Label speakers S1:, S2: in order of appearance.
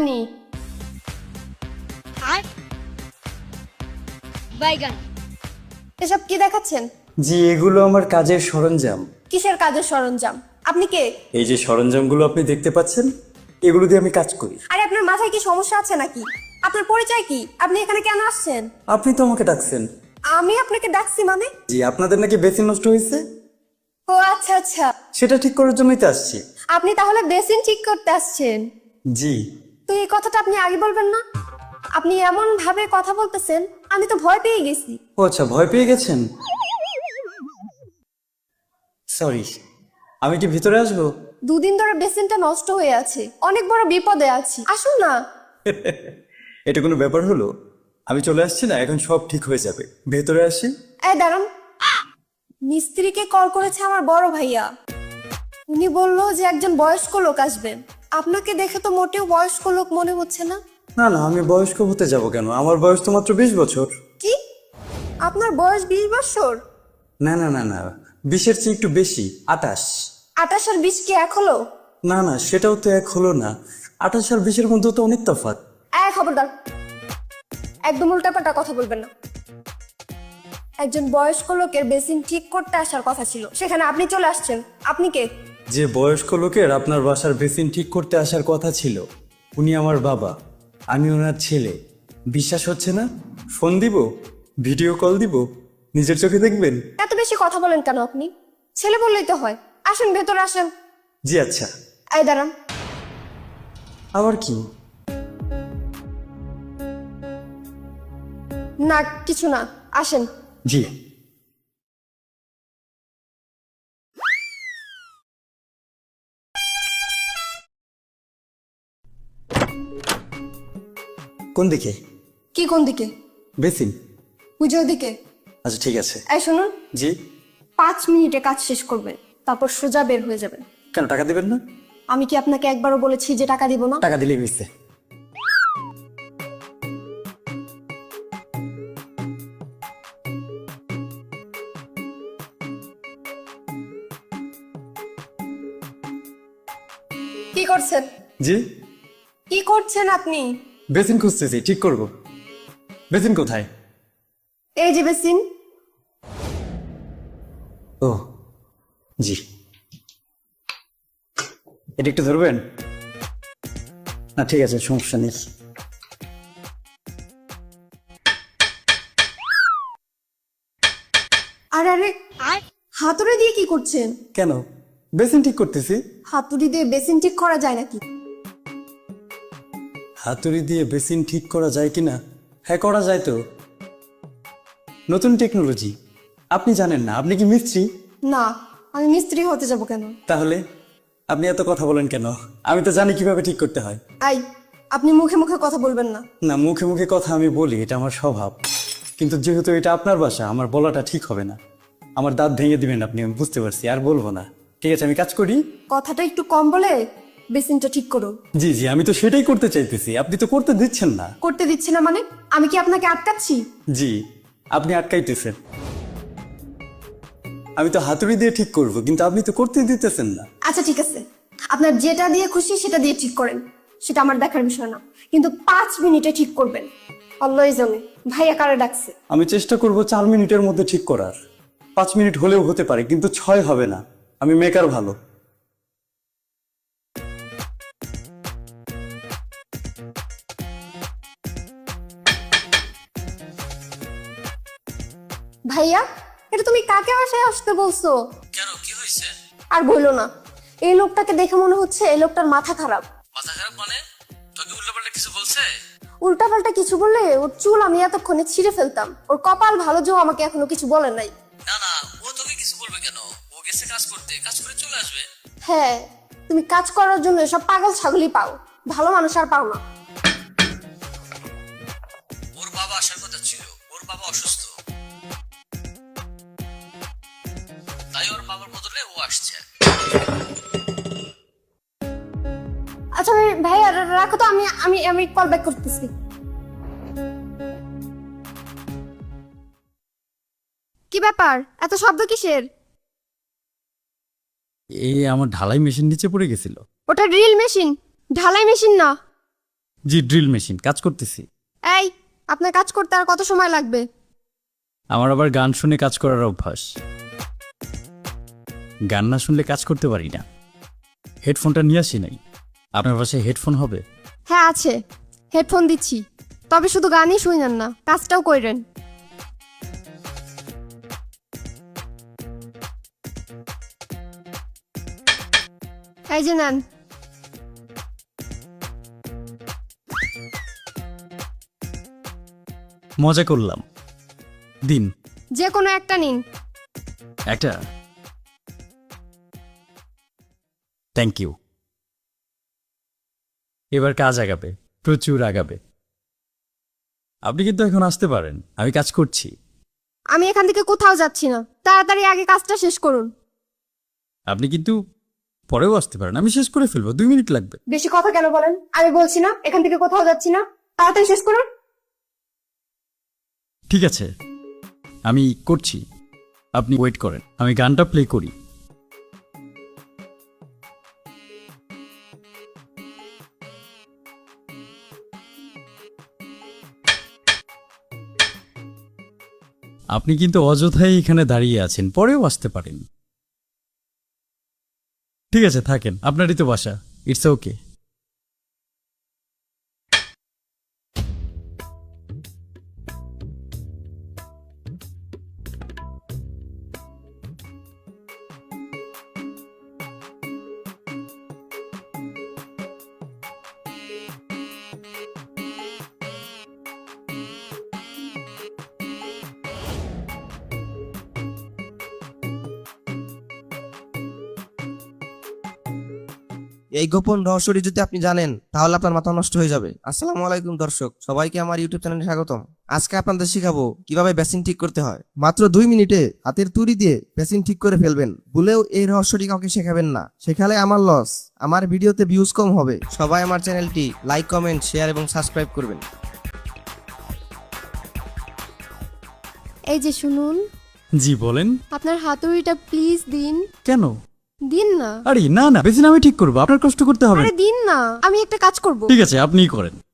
S1: আপনি?
S2: বাইগান।
S1: এসব কি দেখাচ্ছেন?
S3: জি এগুলো আমার কাজের সরঞ্জাম।
S1: কিসের কাজের সরঞ্জাম? আপনি কে?
S3: এই যে সরঞ্জামগুলো আপনি দেখতে পাচ্ছেন এগুলো দিয়ে আমি কাজ করি।
S1: আরে আপনার মাথায় কি সমস্যা আছে নাকি? আপনার পরিচয় কি? আপনি এখানে কেন আসছেন?
S3: আপনি তো আমাকে ডাকছেন।
S1: আমি আপনাকে ডাকছি মানে?
S3: জি আপনাদের নাকি বেসিন নষ্ট হয়েছে?
S1: ও আচ্ছা আচ্ছা।
S3: সেটা ঠিক করার জন্যই তো আসছি।
S1: আপনি তাহলে বেসিন ঠিক করতে আসছেন।
S3: জি।
S1: তো এই কথাটা আপনি আগে বলবেন না? আপনি এমন ভাবে কথা বলতেছেন আমি তো ভয় পেয়ে গেছি।
S3: ও আচ্ছা ভয় পেয়ে গেছেন? সরি আমি কি ভিতরে আসব?
S1: দুদিন ধরে বেসিনটা নষ্ট হয়ে আছে অনেক বড় বিপদে আছি। আসুন না।
S3: এটা কোনো ব্যাপার হলো? আমি চলে আসছি না এখন সব ঠিক হয়ে যাবে। ভেতরে আসি।
S1: এই দাঁড়ান। মিস্ত্রিকে কল করেছে আমার বড় ভাইয়া। উনি বলল যে একজন বয়স্ক লোক আসবেন। আপনাকে দেখে তো মোটেও বয়স্ক লোক মনে হচ্ছে না।
S3: না না আমি বয়স্ক হতে যাব কেন? আমার বয়স তো মাত্র বিশ বছর।
S1: কি? আপনার বয়স বিশ বছর?
S3: না না না না বিশের চেয়ে একটু বেশি আটাশ
S1: আঠাশ আর বিশ কি এক হলো?
S3: না না সেটাও তো এক হলো না। আঠাশ আর বিশের মধ্যে তো অনেক তফাৎ।
S1: এক খবরদার। একদম উল্টাপাল্টা কথা বলবেন না। একজন বয়স্ক লোকের বেসিন ঠিক করতে আসার কথা ছিল। সেখানে আপনি চলে আসছেন। আপনি কে?
S3: যে বয়স্ক লোকের আপনার বাসার বেসিন ঠিক করতে আসার কথা ছিল উনি আমার বাবা আমি ওনার ছেলে। বিশ্বাস হচ্ছে না? ফোন দিব? ভিডিও কল দিব? নিজের চোখে দেখবেন?
S1: এত বেশি কথা বলেন কেন আপনি? ছেলে বললেই তো হয়। আসেন ভেতরে আসেন।
S3: জি আচ্ছা।
S1: এই দাঁড়ান।
S3: আবার কি?
S1: না কিছু না। আসেন।
S3: জি। কোন দিকে?
S1: কি কোন দিকে?
S3: বেসিন।
S1: পুজোর দিকে?
S3: আচ্ছা ঠিক আছে।
S1: এই শুনুন।
S3: জি।
S1: পাঁচ মিনিটে কাজ শেষ করবেন তারপর সোজা বের হয়ে যাবেন।
S3: কেন টাকা দিবেন না?
S1: আমি কি আপনাকে একবারও বলেছি যে টাকা দিব না?
S3: টাকা দিলেই মিশছে
S1: কি করছেন?
S3: জি।
S1: কি করছেন আপনি?
S3: বেসিন খুঁজতেছি ঠিক করব। বেসিন কোথায়?
S1: এই যে বেসিন।
S3: ও জি। এটা একটু ধরবেন? না ঠিক আছে সমস্যা নেই।
S1: আরে আরে হাতুড়ি দিয়ে কি করছেন?
S3: কেন? বেসিন ঠিক করতেছি?
S1: হাতুড়ি দিয়ে বেসিন ঠিক করা যায় নাকি?
S3: হাতুড়ি দিয়ে বেসিন ঠিক করা যায় কিনা? হ্যাঁ করা যায় তো। নতুন টেকনোলজি। আপনি জানেন না আপনি কি মিস্ত্রি?
S1: না আমি মিস্ত্রি হতে যাব কেন?
S3: তাহলে? আপনি এত কথা বলেন কেন? আমি তো জানি কীভাবে ঠিক করতে হয়।
S1: আই আপনি মুখে মুখে কথা বলবেন না।
S3: না মুখে মুখে কথা আমি বলি এটা আমার স্বভাব। কিন্তু যেহেতু এটা আপনার বাসা আমার বলাটা ঠিক হবে না। আমার দাঁত ভেঙে দিবেন আপনি আমি বুঝতে পারছি আর বলব না। ঠিক আছে আমি কাজ করি।
S1: কথাটা একটু কম বলে বেসিনটা ঠিক করো।
S3: জি জি আমি তো সেটাই করতে চাইতেছি। আপনি তো করতে দিচ্ছেন না।
S1: করতে দিচ্ছি না মানে? আমি কি আপনাকে আটকাচ্ছি?
S3: জি আপনি আটকাইতেছেন। আমি তো হাতুড়ি দিয়ে ঠিক করব কিন্তু আপনি তো করতে দিতেছেন না।
S1: আচ্ছা ঠিক আছে। আপনার যেটা দিয়ে খুশি সেটা দিয়ে ঠিক করেন। সেটা আমার দেখার বিষয় না। কিন্তু পাঁচ মিনিটে ঠিক করবেন। আল্লাহ জানে। ভাইয়া কারে ডাকছে?
S3: আমি চেষ্টা করব চার মিনিটের মধ্যে ঠিক করার। পাঁচ মিনিট হলেও হতে পারে কিন্তু ছয় হবে না। আমি মেকার ভালো।
S1: ভাইয়া এটা তুমি কাকে বাসায় আসতে বলছো?
S4: কেন কি হয়েছে?
S1: আর বলল না এই লোকটাকে দেখে মনে হচ্ছে এই লোকটার মাথা খারাপ।
S4: মাথা খারাপ মানে? তোকে উল্টোপাল্টা কিছু বলছে?
S1: উল্টাপাল্টা কিছু বললে ওর চুল আমি এতক্ষণে ছিঁড়ে ফেলতাম। ওর কপাল ভালো যে আমাকে এখনও কিছু বলে নাই।
S4: না না ও তোকে কিছু বলবে কেন? ও গেছে কাজ করতে কাজ করে চলে আসবে।
S1: হ্যাঁ তুমি কাজ করার জন্য সব পাগল ছাগলই পাও। ভালো মানুষ আর পাও না। রাখো তো আমি আমি আমি কল ব্যাক করতেছি। কি ব্যাপার? এত শব্দ কিসের?
S3: এই আমার ঢালাই মেশিন নিচে পড়ে গেছিল।
S1: ওটা ড্রিল মেশিন ঢালাই মেশিন না।
S3: জি ড্রিল মেশিন কাজ করতেছি।
S1: এই আপনার কাজ করতে আর কত সময় লাগবে?
S3: আমার আবার গান শুনে কাজ করার অভ্যাস। গান না শুনলে কাজ করতে পারি না। হেডফোনটা নিয়ে আসি নাই। আপনার বাসায় হেডফোন হবে?
S1: হ্যাঁ আছে। হেডফোন দিচ্ছি। তবে শুধু গানই শুনেন না কাজটাও কইরেন এই যে নেন।
S3: মজা করলাম। দিন।
S1: যে কোনো একটা নিন।
S3: একটা? থ্যাংক ইউ এবার কাজ আগাবে প্রচুর আগাবে। আপনি কিন্তু এখন আসতে পারেন আমি কাজ করছি।
S1: আমি এখান থেকে কোথাও যাচ্ছি না তাড়াতাড়ি আগে কাজটা শেষ করুন।
S3: আপনি কিন্তু পরেও আসতে পারেন আমি শেষ করে ফেলব দুই মিনিট লাগবে।
S1: বেশি কথা কেন বলেন? আমি বলছি না এখান থেকে কোথাও যাচ্ছি না তাড়াতাড়ি শেষ করুন।
S3: ঠিক আছে আমি করছি আপনি ওয়েট করেন আমি গানটা প্লে করি। আপনি কিন্তু অযথাই এখানে দাঁড়িয়ে আছেন, পরেও আসতে পারেন। ঠিক আছে, থাকেন। আপনারই তো বাসা। ইটস ওকে
S2: এই গোপন রহস্যটি যদি আপনি জানেন তাহলে আপনার মাথা নষ্ট হয়ে যাবে। আসসালামু আলাইকুম দর্শক সবাইকে আমার ইউটিউব চ্যানেলে স্বাগতম। আজকে আপনাদের শেখাবো কীভাবে বেসিন ঠিক করতে হয়। মাত্র দুই মিনিটে হাতের তুড়ি দিয়ে বেসিন ঠিক করে ফেলবেন। ভুলেও এই রহস্যটি কাউকে শেখাবেন না। শেখালে আমার লস আমার ভিডিওতে ভিউজ কম হবে। সবাই আমার চ্যানেলটি লাইক কমেন্ট শেয়ার এবং সাবস্ক্রাইব করবেন।
S1: এই যে শুনুন।
S3: জি বলেন।
S1: আপনার হাতুড়িটা প্লিজ দিন।
S3: কেন?
S1: দিন না।
S3: আরে না না বেশি না আমি ঠিক করব। আপনার কষ্ট করতে হবে।
S1: আরে দিন না। আমি একটা কাজ করব।
S3: ঠিক আছে আপনিই করেন।